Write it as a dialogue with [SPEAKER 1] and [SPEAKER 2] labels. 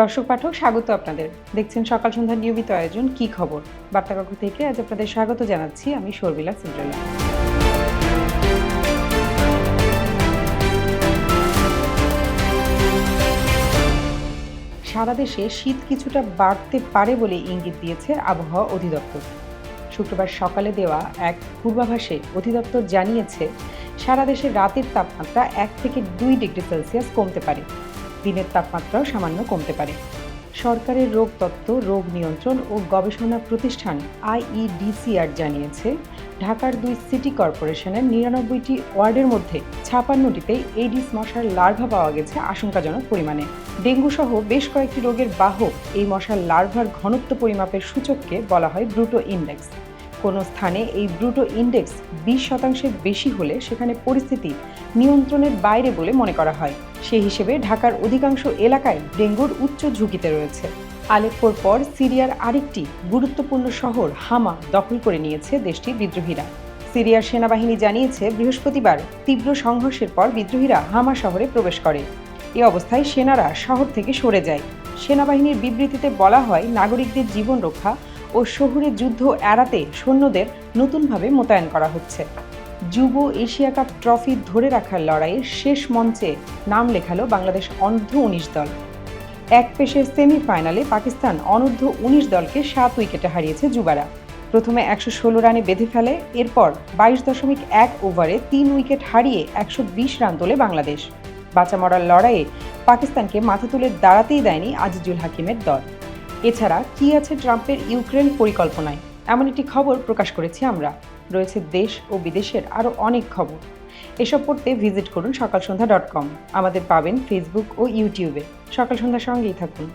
[SPEAKER 1] দর্শক পাঠক, স্বাগত আপনাদের। দেখছেন সকাল সন্ধ্যার নিয়মিত আয়োজন কি খবর? বার্তাকক্ষ থেকে আজ আপনাদের স্বাগত জানাচ্ছি আমি শর্মিলা সিন্ড্রেলা সারা দেশে শীত কিছুটা বাড়তে পারে বলে ইঙ্গিত দিয়েছে আবহাওয়া অধিদপ্তর। শুক্রবার সকালে দেওয়া এক পূর্বাভাসে অধিদপ্তর জানিয়েছে, সারা দেশে রাতের তাপমাত্রা এক থেকে দুই ডিগ্রি সেলসিয়াস কমতে পারে। দিনের তাপমাত্রাও সামান্য কমতে পারে। সরকারের রোগ তত্ত্ব, রোগ নিয়ন্ত্রণ ও গবেষণা প্রতিষ্ঠান আইইডিসিআর জানিয়েছে, ঢাকার দুই সিটি কর্পোরেশনের নিরানব্বইটি ওয়ার্ডের মধ্যে ছাপান্নটিতে এডিস মশার লার্ভা পাওয়া গেছে আশঙ্কাজনক পরিমাণে। ডেঙ্গু সহ বেশ কয়েকটি রোগের বাহক এই মশার লার্ভার ঘনত্ব পরিমাপের সূচককে বলা হয় ব্রুটো ইন্ডেক্স। কোনো স্থানে এই ব্রুটো ইন্ডেক্স বিশ শতাংশের বেশি হলে সেখানে পরিস্থিতি নিয়ন্ত্রণের বাইরে বলে মনে করা হয়। সেই হিসেবে ঢাকার অধিকাংশ এলাকায় ডেঙ্গুর উচ্চ ঝুঁকিতে রয়েছে। আলেপ্পোর পর সিরিয়ার আরেকটি গুরুত্বপূর্ণ শহর হামা দখল করে নিয়েছে দেশটির বিদ্রোহীরা। সিরিয়ার সেনাবাহিনী জানিয়েছে, বৃহস্পতিবার তীব্র সংঘর্ষের পর বিদ্রোহীরা হামা শহরে প্রবেশ করে। এ অবস্থায় সেনারা শহর থেকে সরে যায়। সেনাবাহিনীর বিবৃতিতে বলা হয়, নাগরিকদের জীবন রক্ষা ও শহুরে যুদ্ধ এড়াতে সৈন্যদের নতুনভাবে মোতায়েন করা হচ্ছে। যুব এশিয়া কাপ ট্রফি ধরে রাখার লড়াইয়ের শেষ মঞ্চে নাম লেখালো বাংলাদেশ অনূর্ধ্ব উনিশ দল। এক পেশের সেমিফাইনালে পাকিস্তান অনূর্ধ্ব উনিশ দলকে সাত উইকেটে হারিয়েছে যুবারা। প্রথমে একশো ষোলো রানে বেঁধে ফেলে, এরপর বাইশ দশমিক এক ওভারে তিন উইকেট হারিয়ে একশো বিশ রান তোলে বাংলাদেশ। বাঁচা মরার লড়াইয়ে পাকিস্তানকে মাথা তুলে দাঁড়াতেই দেয়নি আজিজুল হাকিমের দল। এছাড়া কি আছে ট্রাম্পের ইউক্রেন পরিকল্পনায়? এমন একটি খবর প্রকাশ করেছি আমরা। রয়েছে দেশ ও বিদেশের আরও অনেক খবর। এসব পড়তে ভিজিট করুন সকাল সন্ধ্যা ডট কম। আমাদের পাবেন ফেসবুক ও ইউটিউবে সকাল সন্ধ্যার সঙ্গেই থাকুন।